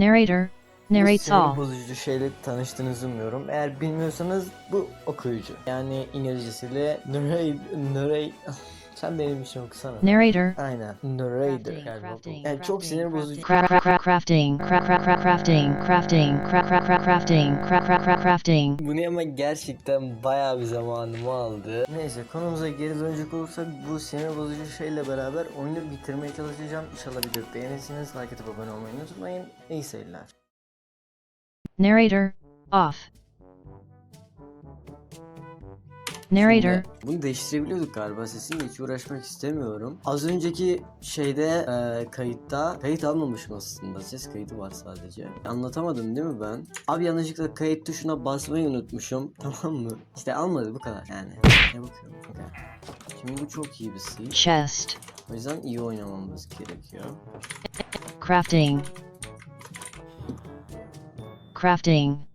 Narrator narrates all. bozucu şeyle tanıştığınızı umuyorum. Eğer bilmiyorsanız bu okuyucu. Yani İngilizcesiyle narrate, narrate, sen benim için okusana. Narrator. Aynen. Narrator bu. crafting, Yani çok crafting, sinir bozucu. Cra- cra- cra- crafting, cra- cra- cra- crafting, crafting, cra- cra- cra- crafting, cra- cra- cra- crafting. Bu ne ama gerçekten bayağı bir zamanımı aldı. Neyse konumuza geri dönecek olursak bu sinir bozucu şeyle beraber oyunu bitirmeye çalışacağım. İnşallah videoyu beğenirsiniz. Like atıp abone olmayı unutmayın. İyi seyirler. Narrator off. Narrator Şimdi Bunu değiştirebiliyorduk galiba sesini hiç uğraşmak istemiyorum. Az önceki şeyde e, kayıtta kayıt almamışım aslında ses kaydı var sadece. Anlatamadım değil mi ben? Abi yanlışlıkla kayıt tuşuna basmayı unutmuşum tamam mı? İşte almadı bu kadar yani. Ne bakıyorum? Okay. Şimdi bu çok iyi bir sil. chest O yüzden iyi oynamamız gerekiyor. crafting crafting.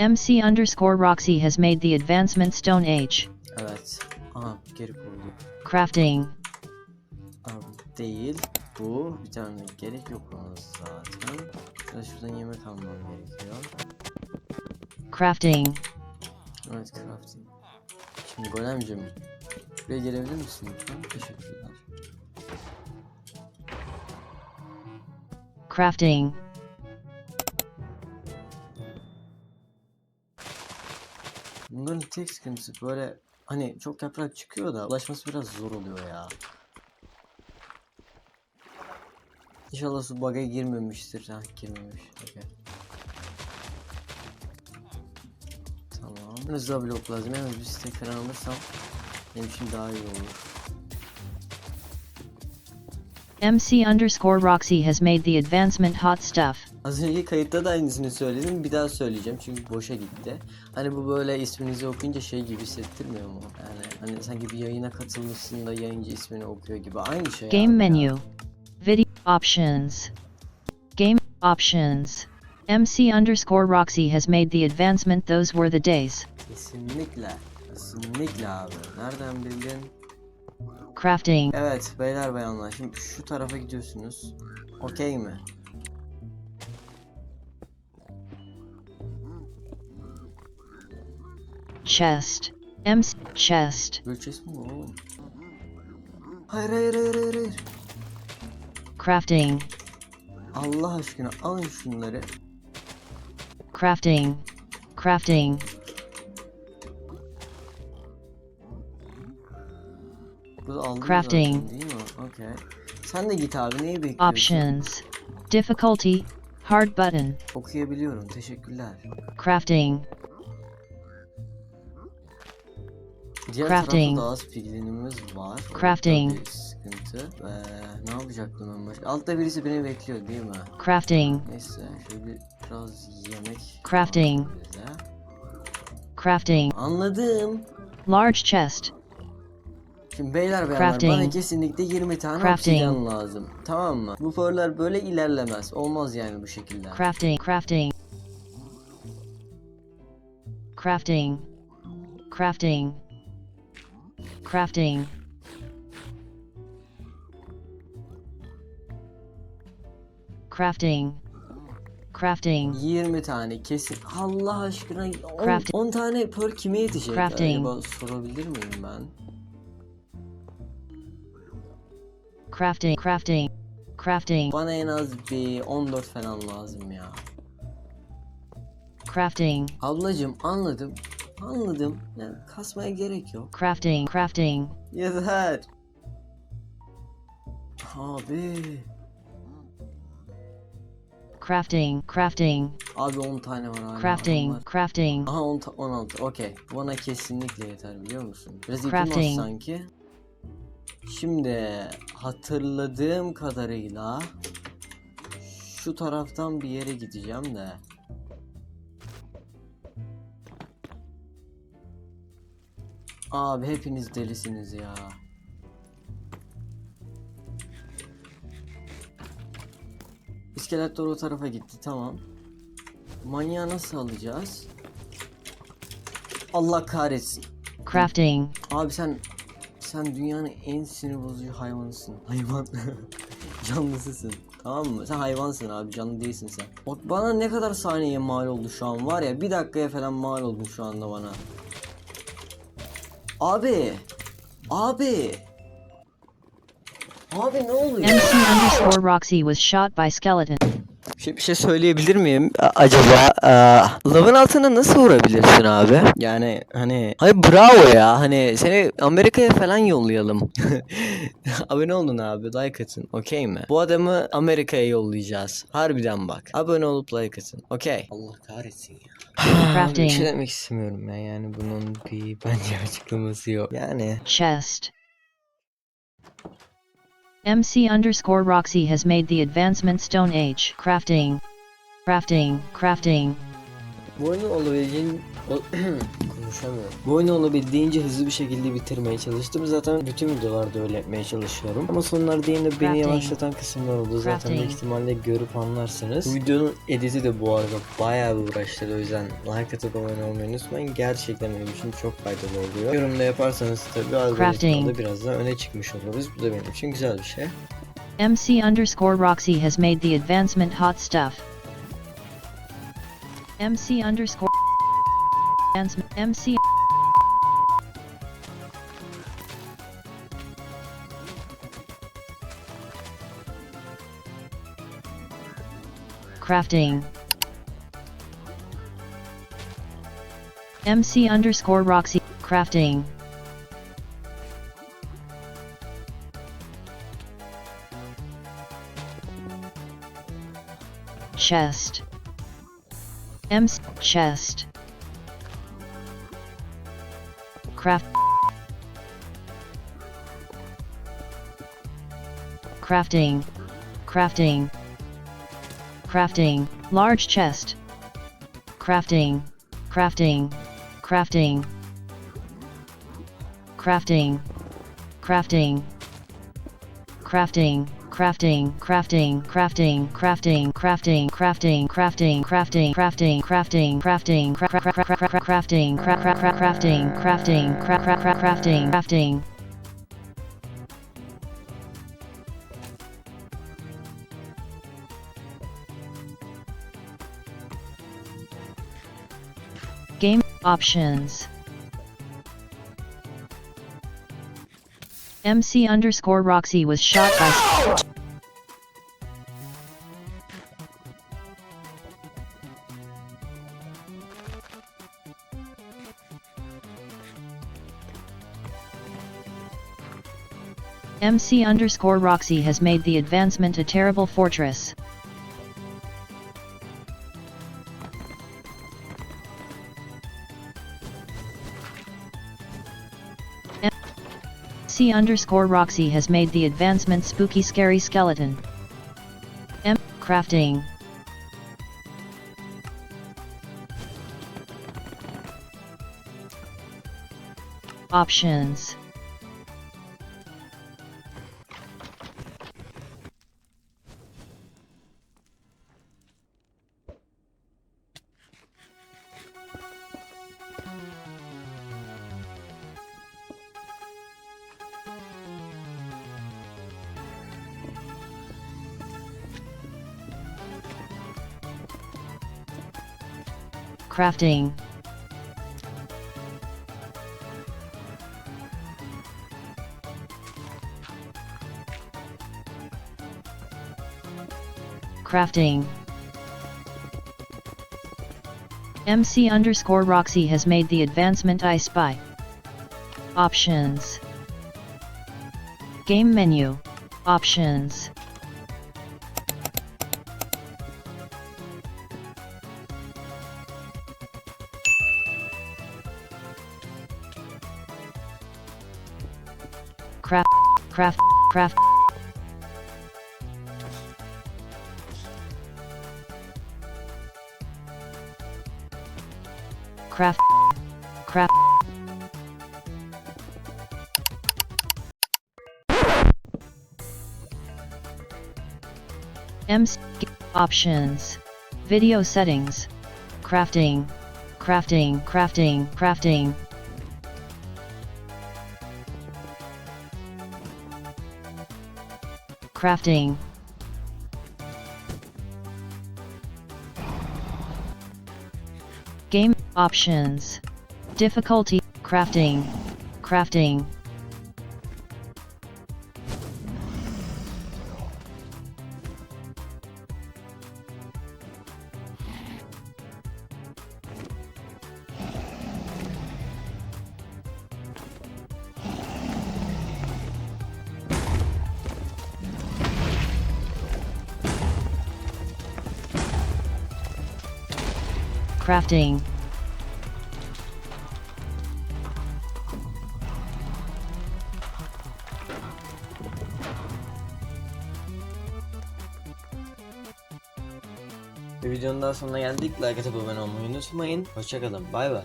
MC underscore Roxy has made the advancement Stone Age. Evet. Aha geri koyduk. Crafting Abi değil. Bu bir tane gerek yok ona zaten. Şurada şuradan yemek almam gerekiyor. crafting Evet crafting. Şimdi golemcim. Buraya gelebilir misin lütfen? Teşekkürler. crafting Bunların tek sıkıntısı böyle hani çok yaprak çıkıyor da ulaşması biraz zor oluyor ya. İnşallah su bug'a girmemiştir. Ha girmemiş. Okay. Tamam. Daha blok lazım. Hemen bir stack falan alırsam benim için daha iyi olur. MC underscore Roxy has made the advancement hot stuff. Az önce kayıtta da aynısını söyledim. Bir daha söyleyeceğim çünkü boşa gitti. Hani bu böyle isminizi okuyunca şey gibi hissettirmiyor mu? Yani hani sanki bir yayına katılmışsın da yayıncı ismini okuyor gibi. Aynı şey Game abi menu. Video options. Game options. MC underscore Roxy has made the advancement those were the days. Kesinlikle. Kesinlikle abi. Nereden bildin? Crafting. Evet beyler bayanlar şimdi şu tarafa gidiyorsunuz. Okey mi? Chest. MC chest. Bölçesi mi oğlum? Hayır hayır hayır hayır hayır. Crafting. Allah aşkına alın şunları. Crafting. Crafting. Crafting. zaten? Okey. Sen de git abi neyi bekliyorsun? Options. Difficulty. Hard button. Okuyabiliyorum teşekkürler. Crafting. Diğer Crafting. tarafta daha az piglinimiz var. Orada Crafting. bir sıkıntı. Ee, ne yapacaktım ben başka? Altta birisi beni bekliyor değil mi? Crafting. Neyse şöyle bir- biraz yemek. Crafting. alalım bize. Crafting. Anladım. Large chest. Şimdi beyler beyanlar Crafting. bana kesinlikle 20 tane Crafting. obsidian lazım. Tamam mı? Bu fırlar böyle ilerlemez. Olmaz yani bu şekilde. Crafting. Crafting. Crafting. Crafting. Crafting. Crafting. Crafting. 20 tane kesin. Allah aşkına 10, Crafting. 10 tane per kime yetecek? Crafting. Acaba sorabilir miyim ben? Crafting. Crafting. Crafting. Bana en az bir 14 falan lazım ya. Crafting. Ablacım anladım. Anladım. Yani kasmaya gerek yok. Crafting. Crafting. Yeter. Abi. Crafting. Crafting. Abi 10 tane var hala. Crafting. Var. Crafting. Aha 10 ta- 16. Okey. Bana kesinlikle yeter biliyor musun? Biraz Crafting. sanki. Şimdi hatırladığım kadarıyla şu taraftan bir yere gideceğim de. Abi hepiniz delisiniz ya. İskeletler o tarafa gitti tamam. Manyağı nasıl alacağız? Allah kahretsin. Crafting. Abi sen sen dünyanın en sinir bozucu hayvanısın. Hayvan. Canlısısın. Tamam mı? Sen hayvansın abi canlı değilsin sen. Bana ne kadar saniye mal oldu şu an var ya bir dakikaya falan mal oldun şu anda bana. Abi. Abi. Abi ne oluyor? MC underscore Roxy was shot by skeleton. Şey, bir şey söyleyebilir miyim A- acaba? Aa, lavın altına nasıl vurabilirsin abi? Yani hani hayır bravo ya hani seni Amerika'ya falan yollayalım. Abone olun abi like atın okey mi? Bu adamı Amerika'ya yollayacağız. Harbiden bak. Abone olup like atın okey. Allah kahretsin ya. Crafting. bir şey demek istemiyorum ben yani bunun bir bence açıklaması yok. Yani Chest. MC underscore Roxy has made the advancement Stone Age. Crafting. Crafting. Crafting. Bu. Konuşamıyorum. Bu oyunu olabildiğince hızlı bir şekilde bitirmeye çalıştım. Zaten bütün videolarda öyle yapmaya çalışıyorum. Ama sonlarda yine beni Crafting. yavaşlatan kısımlar oldu. Zaten büyük ihtimalle görüp anlarsınız. Bu videonun editi de bu arada bayağı bir uğraştırdı. O yüzden like atıp abone olmayı unutmayın. Gerçekten benim için çok faydalı oluyor. Yorumda yaparsanız tabii algoritmada biraz daha öne çıkmış oluruz. Bu da benim için güzel bir şey. MC underscore Roxy has made the advancement hot stuff. MC underscore advancement MC crafting. MC underscore Roxy. Crafting. Chest. M chest craft. Crafting. Crafting. Crafting. Large chest. Crafting. Crafting. Crafting. Crafting. Crafting. Crafting crafting crafting crafting crafting crafting crafting crafting crafting crafting crafting crafting cra- cra- cra- cra- cra- cra- crafting cra- cra- cra- crafting crafting cra- cra- cra- crafting crafting Game options. MC underscore Roxy was shot by. MC underscore Roxy has made the advancement a terrible fortress. C underscore Roxy has made the advancement spooky scary skeleton. M crafting. Options. Crafting. Crafting. MC underscore Roxy has made the advancement I spy. Options. Game menu. Options. Craft, craft, craft. Craft, options. Video settings. Crafting, crafting, crafting, crafting. crafting. Game options. Difficulty, crafting, crafting. Crafting. Videonun daha sonuna geldik. Like atıp abone olmayı unutmayın. Hoşçakalın. Bay bay.